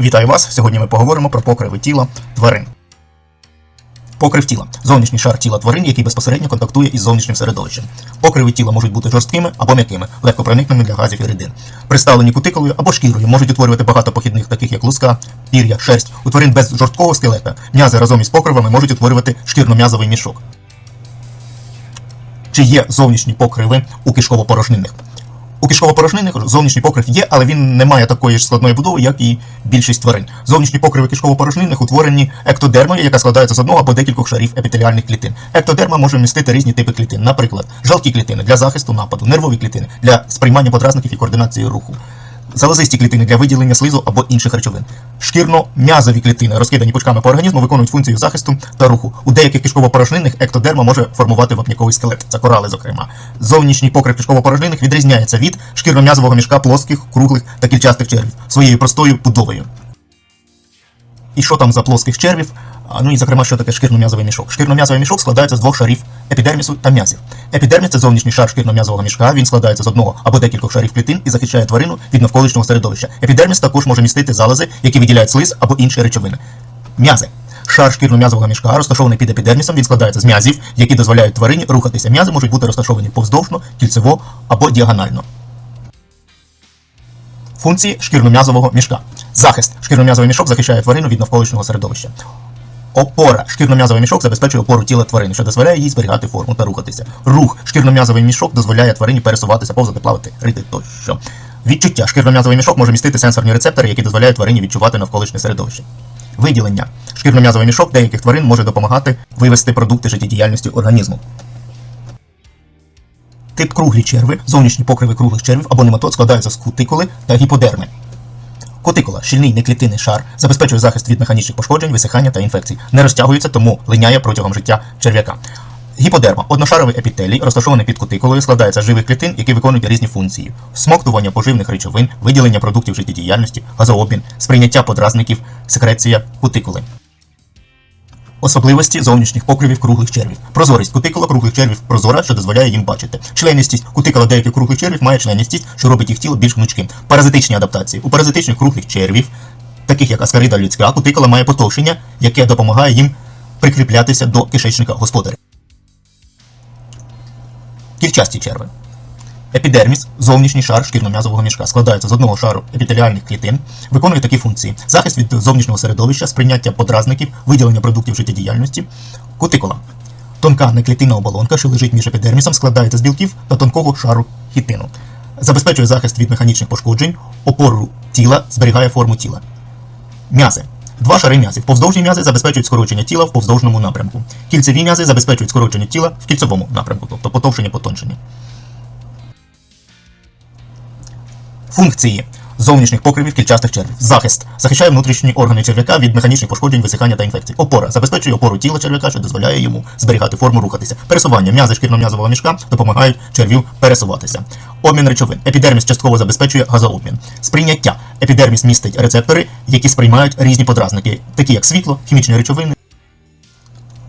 Вітаю вас! Сьогодні ми поговоримо про покриви тіла тварин. Покрив тіла зовнішній шар тіла тварин, який безпосередньо контактує із зовнішнім середовищем. Покриви тіла можуть бути жорсткими або м'якими, легкопроникними для газів і рідин. Представлені кутикулою або шкірою можуть утворювати багато похідних, таких як луска, пір'я, шерсть. У тварин без жорсткого скелета м'язи разом із покривами можуть утворювати шкірно-м'язовий мішок. Чи є зовнішні покриви у кишково-порожнинних? У кишково-порожнинних зовнішній покрив є, але він не має такої ж складної будови, як і більшість тварин. Зовнішні покриви кишково-порожнинних утворені ектодермою, яка складається з одного або декількох шарів епітеліальних клітин. Ектодерма може містити різні типи клітин, наприклад, жалкі клітини для захисту нападу, нервові клітини для сприймання подразників і координації руху. Залозисті клітини для виділення слизу або інших речовин. Шкірно-м'язові клітини, розкидані пучками по організму, виконують функцію захисту та руху. У деяких кишково-порожнинних ектодерма може формувати вапняковий скелет, це корали, зокрема. Зовнішній покрив кишково-порожнинних відрізняється від шкірно-м'язового мішка плоских, круглих та кільчастих червів своєю простою будовою. І що там за плоских червів? Ну і зокрема, що таке шкірно-м'язовий мішок. Шкірно-м'язовий мішок складається з двох шарів епідермісу та м'язів. Епідерміс це зовнішній шар шкірно-м'язового мішка. Він складається з одного або декількох шарів клітин і захищає тварину від навколишнього середовища. Епідерміс також може містити залози, які виділяють слиз або інші речовини. М'язи. Шар шкірно-м'язового мішка розташований під епідермісом. Він складається з м'язів, які дозволяють тварині рухатися. М'язи можуть бути розташовані повздовжно, кільцево або діагонально. Функції шкірно-м'язового мішка. Захист. Шкірно-м'язовий мішок захищає тварину від навколишнього середовища. Опора. Шкірно-м'язовий мішок забезпечує опору тіла тварини, що дозволяє їй зберігати форму та рухатися. Рух. Шкірно-м'язовий мішок дозволяє тварині пересуватися, повзати, плавати, рити тощо. Відчуття. Шкірно-м'язовий мішок може містити сенсорні рецептори, які дозволяють тварині відчувати навколишнє середовище. Виділення. Шкірно-м'язовий мішок деяких тварин може допомагати вивести продукти життєдіяльності організму. Тип круглі черви, зовнішні покриви круглих червів або нематод складаються з кутикули та гіподерми. Кутикула, щільний неклітинний шар, забезпечує захист від механічних пошкоджень, висихання та інфекцій. Не розтягується, тому линяє протягом життя черв'яка. Гіподерма одношаровий епітелій, розташований під кутикулою, складається з живих клітин, які виконують різні функції: смоктування поживних речовин, виділення продуктів життєдіяльності, газообмін, сприйняття подразників, секреція кутикули. Особливості зовнішніх покривів круглих червів. Прозорість кутикула круглих червів прозора, що дозволяє їм бачити. Членістість кутикула деяких круглих червів має членістість, що робить їх тіло більш гнучким. Паразитичні адаптації. У паразитичних круглих червів, таких як аскарида людська, кутикула має потовщення, яке допомагає їм прикріплятися до кишечника господаря. Кільчасті черви. Епідерміс, зовнішній шар шкірно-м'язового мішка, складається з одного шару епітеліальних клітин, виконує такі функції: захист від зовнішнього середовища, сприйняття подразників, виділення продуктів життєдіяльності, кутикула. Тонка неклітинна оболонка, що лежить між епідермісом, складається з білків та тонкого шару хітину. Забезпечує захист від механічних пошкоджень, опору тіла, зберігає форму тіла. М'язи. Два шари м'язів. Повздовжні м'язи забезпечують скорочення тіла в повздовжному напрямку. Кільцеві м'язи забезпечують скорочення тіла в кільцевому напрямку, тобто потовшення потончення. Функції зовнішніх покривів кільчастих червів. Захист захищає внутрішні органи черв'яка від механічних пошкоджень, висихання та інфекцій. Опора забезпечує опору тіла черв'яка, що дозволяє йому зберігати форму, рухатися. Пересування м'язи шкірно-м'язового мішка допомагають червів пересуватися. Обмін речовин. Епідерміс частково забезпечує газообмін. Сприйняття. Епідерміс містить рецептори, які сприймають різні подразники, такі як світло, хімічні речовини.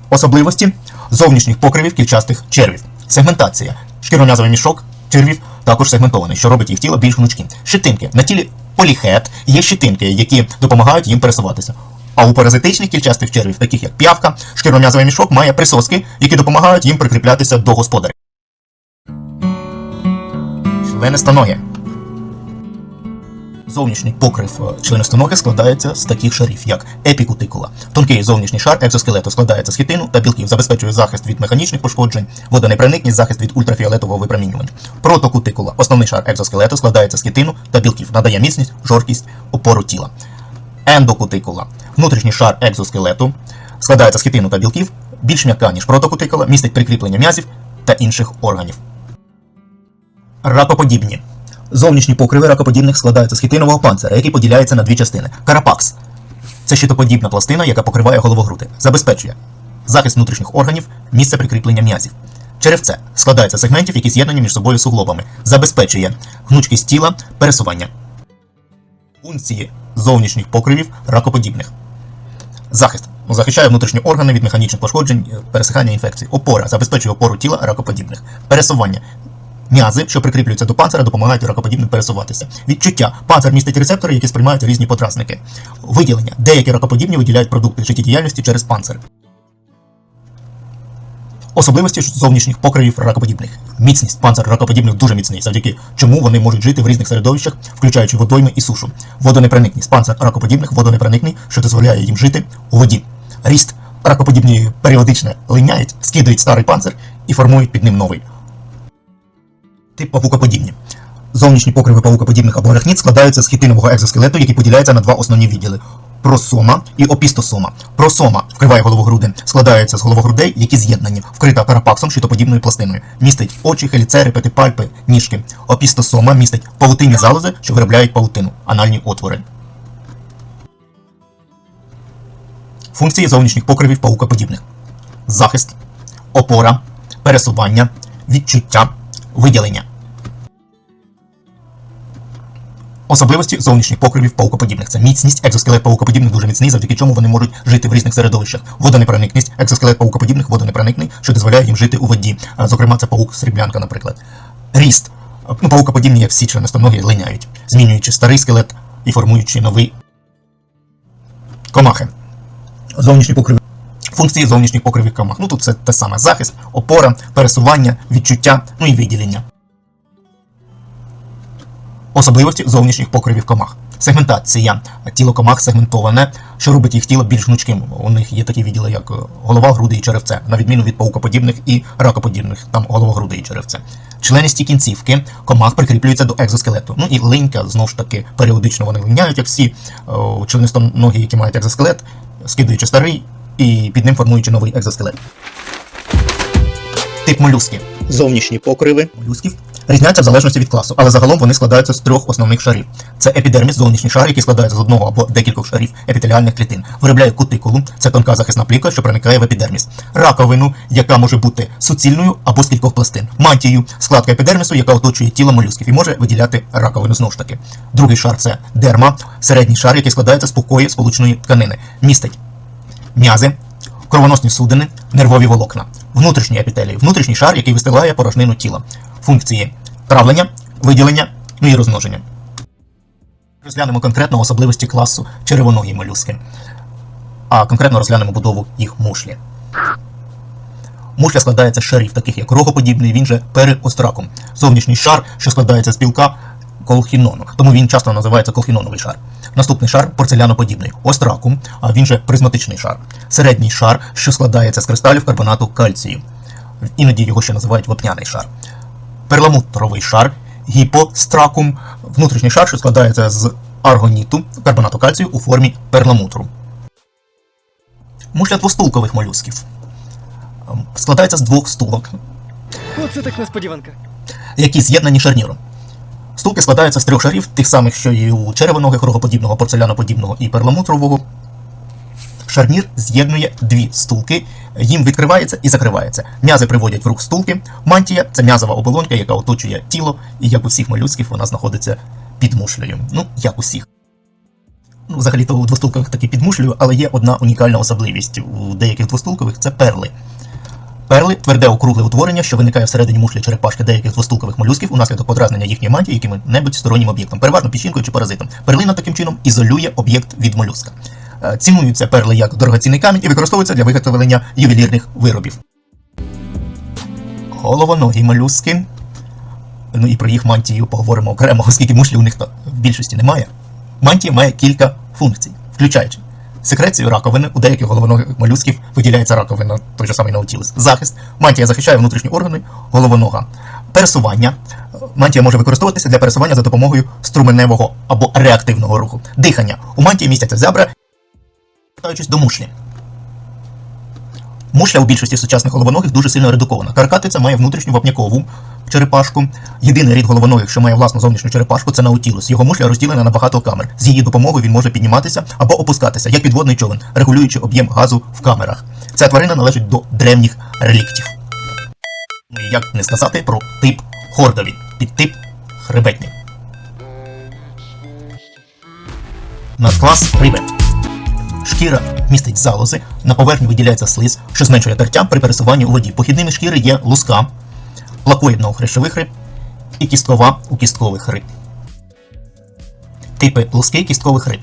Особливості зовнішніх покривів кільчастих червів. Сегментація. Шкірно-м'язовий мішок червів також сегментований, що робить їх тіло більш гнучким. Щитинки. На тілі поліхет є щитинки, які допомагають їм пересуватися. А у паразитичних кільчастих червів, таких як п'явка, шкірно-м'язовий мішок має присоски, які допомагають їм прикріплятися до господаря. Членистоногі. Зовнішній покрив е, складається з таких шарів, як епікутикула. Тонкий зовнішній шар екзоскелету складається з хітину та білків, забезпечує захист від механічних пошкоджень, водонепроникність, захист від ультрафіолетового випромінювання. Протокутикула. Основний шар екзоскелету складається з хітину та білків, надає міцність, жорсткість, опору тіла. Ендокутикула. Внутрішній шар екзоскелету складається з хітину та білків, більш м'яка, ніж протокутикула, містить прикріплення м'язів та інших органів. Ракоподібні. Зовнішні покриви ракоподібних складаються з хітинового панцира, який поділяється на дві частини. Карапакс це щитоподібна пластина, яка покриває головогрudi. Забезпечує захист внутрішніх органів, місце прикріплення м'язів. Черевце складається з сегментів, які з'єднані між собою суглобами. Забезпечує гнучкість тіла, пересування. Функції зовнішніх покривів ракоподібних. Захист захищає внутрішні органи від механічних пошкоджень, пересихання інфекцій. Опора забезпечує опору тіла ракоподібних. Пересування М'язи, що прикріплюються до панцира, допомагають ракоподібним пересуватися. Відчуття. Панцир містить рецептори, які сприймають різні подразники. Виділення. Деякі ракоподібні виділяють продукти життєдіяльності через панцир. Особливості зовнішніх покривів ракоподібних. Міцність панцир ракоподібних дуже міцний, завдяки чому вони можуть жити в різних середовищах, включаючи водойми і сушу. Водонепроникність. Панцир ракоподібних водонепроникний, що дозволяє їм жити у воді. Ріст. Ракоподібні періодично линяють, скидують старий панцир і формують під ним новий. Тип павукоподібні. Зовнішні покриви павукоподібних або арахнід складаються з хітинового екзоскелету, який поділяється на два основні відділи просома і опістосома. Просома вкриває головогруди, складається з головогрудей, які з'єднані, вкрита карапаксом щитоподібною пластиною. Містить очі, хеліцери, петипальпи, ніжки. Опістосома містить павутинні залози, що виробляють павутину, анальні отвори. Функції зовнішніх покривів паукоподібних. Захист, опора, пересування, відчуття, виділення. Особливості зовнішніх покривів паукоподібних це міцність, екзоскелет паукоподібних дуже міцний, завдяки чому вони можуть жити в різних середовищах. Водонепроникність, екзоскелет паукоподібних водонепроникний, що дозволяє їм жити у воді. Зокрема, це паук сріблянка, наприклад. Ріст. Ну, паукоподібні, як всі членостоногі, линяють, змінюючи старий скелет і формуючи новий. Комахи. Зовнішні покриви. Функції зовнішніх покривів комах. Ну тут це те саме захист, опора, пересування, відчуття, ну і виділення. Особливості зовнішніх покривів комах. Сегментація. Тіло комах сегментоване, що робить їх тіло більш гнучким. У них є такі відділи, як голова, груди і черевце, на відміну від паукоподібних і ракоподібних, там голова, груди і черевце. Членисті кінцівки комах прикріплюються до екзоскелету. Ну і линька, знову ж таки, періодично вони линяють, як всі о, членистоногі, які мають екзоскелет, скидуючи старий і під ним формуючи новий екзоскелет. Тип молюски. Зовнішні покриви молюсків різняться в залежності від класу, але загалом вони складаються з трьох основних шарів. Це епідерміс, зовнішній шар, який складається з одного або декількох шарів епітеліальних клітин. Виробляє кутикулу, це тонка захисна плівка, що проникає в епідерміс. Раковину, яка може бути суцільною або з кількох пластин. Мантію, складка епідермісу, яка оточує тіло молюсків і може виділяти раковину знову ж таки. Другий шар це дерма, середній шар, який складається з пухої сполучної тканини. Містить м'язи, кровоносні судини, нервові волокна, внутрішні епітелії, внутрішній шар, який вистилає порожнину тіла, функції травлення, виділення, ну і розмноження. Розглянемо конкретно особливості класу червоної молюски, а конкретно розглянемо будову їх мушлі. Мушля складається з шарів, таких як рогоподібний, він же периостракум. Зовнішній шар, що складається з білка колхінону, тому він часто називається колхіноновий шар. Наступний шар порцеляноподібний, остракум, а він же призматичний шар. Середній шар, що складається з кристалів карбонату кальцію. Іноді його ще називають вапняний шар. Перламутровий шар, гіпостракум, внутрішній шар, що складається з аргоніту, карбонату кальцію у формі перламутру. Мушля двостулкових молюсків. Ем, Складається з двох стулок, Оце так несподіванка. які з'єднані шарніром. Стулки складаються з трьох шарів, тих самих, що і у черевоногих, рогоподібного, порцеляноподібного і перламутрового. Шарнір з'єднує дві стулки, їм відкривається і закривається. М'язи приводять в рух стулки. Мантія це м'язова оболонка, яка оточує тіло, і як у всіх молюсків вона знаходиться під мушлею. Ну, як у всіх. Ну, взагалі-то у двостулкових таки під мушлею, але є одна унікальна особливість. У деяких двостулкових це перли. Перли тверде округле утворення, що виникає всередині мушлі черепашки деяких двостулкових молюсків унаслідок подразнення їхньої мантії яким-небудь стороннім об'єктом, переважно піщинкою чи паразитом. Перлина таким чином ізолює об'єкт від молюска. Е, Цінуються перли як дорогоцінний камінь і використовуються для виготовлення ювелірних виробів. Головоногі молюски. Ну і про їх мантію поговоримо окремо, оскільки мушлі у них в більшості немає. Мантія має кілька функцій, включаючи секрецію раковини. У деяких головоногих молюсків виділяється раковина, той же самий наутілус. Захист. Мантія захищає внутрішні органи головонога. Пересування. Мантія може використовуватися для пересування за допомогою струменевого або реактивного руху. Дихання. У мантії містяться зябра, вертаючись до мушлі. Мушля у більшості сучасних головоногих дуже сильно редукована. Каркатиця має внутрішню вапнякову черепашку. Єдиний рід головоногих, що має власну зовнішню черепашку, це наутілус. Його мушля розділена на багато камер. З її допомогою він може підніматися або опускатися, як підводний човен, регулюючи об'єм газу в камерах. Ця тварина належить до древніх реліктів. Ну як не сказати про тип хордові, підтип хребетні. Надклас риби. Шкіра містить залози, на поверхні виділяється слиз, що зменшує тертя при пересуванні у воді. Похідними шкіри є луска, плакоїдно-хрящових риб і кісткова у кісткових риб. Типи луски кісткових риб.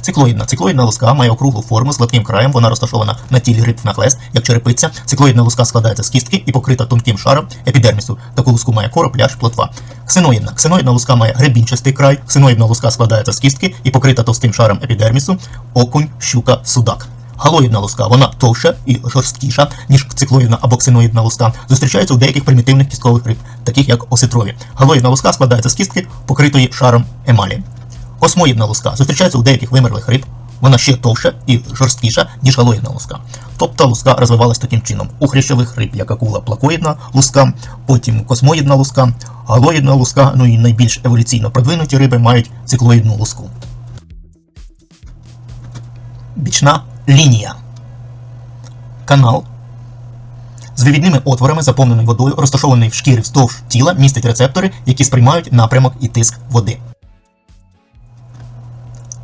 Циклоїдна. Циклоїдна луска має округлу форму з гладким краєм, вона розташована на тілі риб нахлест, як черепиця. Циклоїдна луска складається з кістки і покрита тонким шаром епідермісу. Таку луску має короб, пляж, плотва. Ксеноїдна. Ксеноїдна луска має гребінчастий край. Ксеноїдна луска складається з кістки і покрита товстим шаром епідермісу, окунь, щука, судак. Галоїдна луска, вона товща і жорсткіша, ніж циклоїдна або ксеноїдна луска. Зустрічається у деяких примітивних кісткових риб, таких як осетрові. Галоїдна луска складається з кістки, покритої шаром емалі. Космоїдна луска зустрічається у деяких вимерлих риб. Вона ще товща і жорсткіша, ніж галоїдна луска. Тобто луска розвивалась таким чином. У хрящових риб, як акула плакоїдна луска, потім космоїдна луска, галоїдна луска, ну і найбільш еволюційно продвинуті риби мають циклоїдну луску. Бічна лінія. Канал з вивідними отворами, заповнений водою, розташований в шкірі вздовж тіла, містить рецептори, які сприймають напрямок і тиск води.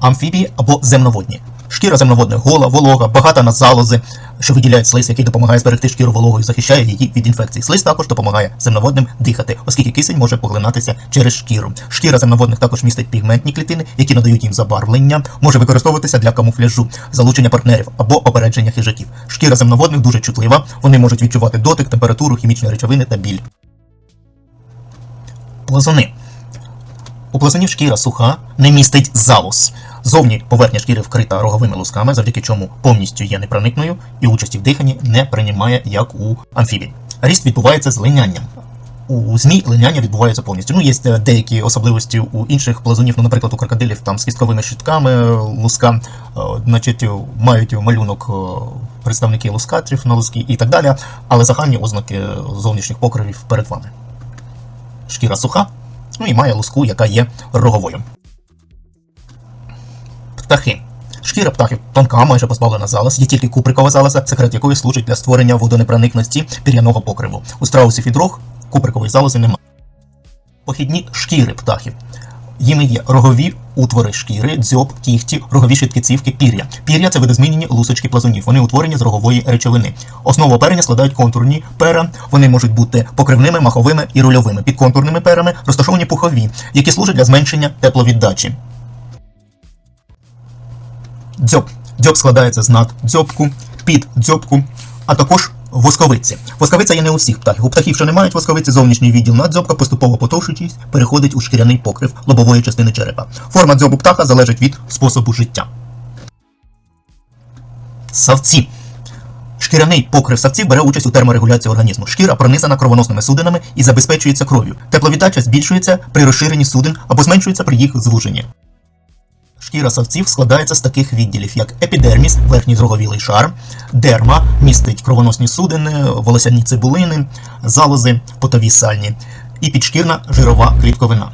Амфібії або земноводні. Шкіра земноводних гола, волога, багата на залози, що виділяють слиз, який допомагає зберегти шкіру вологою, захищає її від інфекцій. Слиз також допомагає земноводним дихати, оскільки кисень може поглинатися через шкіру. Шкіра земноводних також містить пігментні клітини, які надають їм забарвлення, може використовуватися для камуфляжу, залучення партнерів або попередження хижаків. Шкіра земноводних дуже чутлива, вони можуть відчувати дотик, температуру, хімічні речовини та біль. Плазуни. У плазунів шкіра суха, не містить залоз. Зовні поверхня шкіри вкрита роговими лусками, завдяки чому повністю є непроникною і участі в диханні не приймає, як у амфібій. Ріст відбувається з линянням. У змій линяння відбувається повністю. Ну, є е, деякі особливості у інших плазунів, ну, наприклад, у крокодилів там з кістковими щитками е, луска, е, значить, мають малюнок представники лускатрів на луски і так далі, але загальні ознаки зовнішніх покривів перед вами. Шкіра суха, ну і має луску, яка є роговою. Птахи. Шкіра птахів тонка, майже позбавлена залоз, є тільки куприкова залоза, секрет якої служить для створення водонепроникності пір'яного покриву. У страусів і дрог куприкової залози немає. Похідні шкіри птахів. Їми є рогові утвори шкіри, дзьоб, кігті, рогові швидкицівки, пір'я. Пір'я це видозмінені лусочки плазунів. Вони утворені з рогової речовини. Основу оперення складають контурні пера. Вони можуть бути покривними, маховими і рульовими. Під контурними перами розташовані пухові, які служать для зменшення тепловіддачі. Дзьоб. Дзьоб складається з наддзьобку, піддзьобку, а також восковиці. Восковиця є не у всіх птахів. У птахів, що не мають восковиці, зовнішній відділ наддзьобка поступово потовшуючись, переходить у шкіряний покрив лобової частини черепа. Форма дзьобу птаха залежить від способу життя. Савці. Шкіряний покрив савців бере участь у терморегуляції організму. Шкіра пронизана кровоносними судинами і забезпечується кров'ю. Тепловіддача збільшується при розширенні судин або зменшується при їх звуженні. Шкіра савців складається з таких відділів, як епідерміс, верхній зроговілий шар, дерма, містить кровоносні судини, волосяні цибулини, залози, потові сальні, і підшкірна жирова клітковина.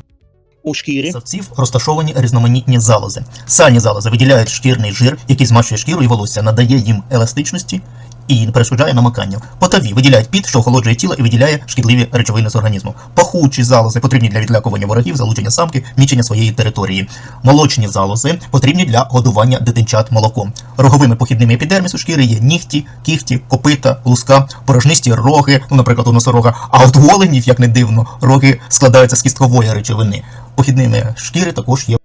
У шкірі савців розташовані різноманітні залози. Сальні залози виділяють шкірний жир, який змащує шкіру і волосся, надає їм еластичності і перешкоджає намаканню. Потові виділяють піт, що охолоджує тіло і виділяє шкідливі речовини з організму. Пахучі залози потрібні для відлякування ворогів, залучення самки, мічення своєї території. Молочні залози потрібні для годування дитинчат молоком. Роговими похідними епідермісу шкіри є нігті, кігті, копита, луска, порожнисті роги, ну, наприклад, у носорога. А от у як не дивно, роги складаються з кісткової речовини. Похідними шкіри також є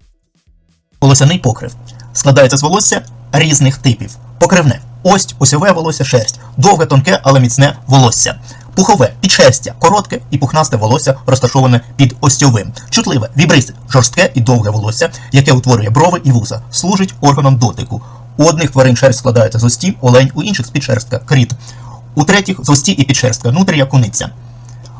волосяний покрив. Складається з волосся різних типів. Покривне. Ось осьове волосся шерсть, довге, тонке, але міцне волосся. Пухове підшерстя, коротке і пухнасте волосся розташоване під остьовим. Чутливе, вібристе, жорстке і довге волосся, яке утворює брови і вуса, служить органом дотику. У одних тварин шерсть складається з ості, олень, у інших з підшерстка, кріт. У третіх з ості і підшерстка, нутрія, куниця.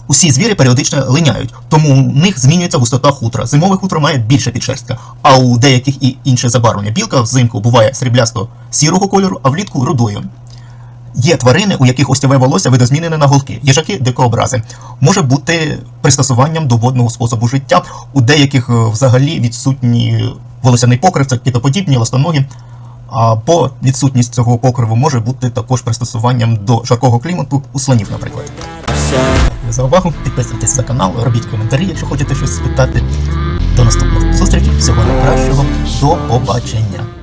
Усі звірі періодично линяють, тому у них змінюється густота хутра. Зимове хутро має більше підшерстка, а у деяких і інше забарвлення. Білка взимку буває сріблясто сірого кольору, а влітку рудою. Є тварини, у яких остєве волосся видозмінене на голки, їжаки дикообрази. Може бути пристосуванням до водного способу життя. У деяких е, взагалі відсутній волосяний покрив, це китоподібні, ластоногі. Або відсутність цього покриву може бути також пристосуванням до жаркого клімату у слонів, наприклад. За увагу. Підписуйтесь на канал, робіть коментарі, якщо хочете щось спитати. До наступних зустрічей. Всього найкращого. До побачення.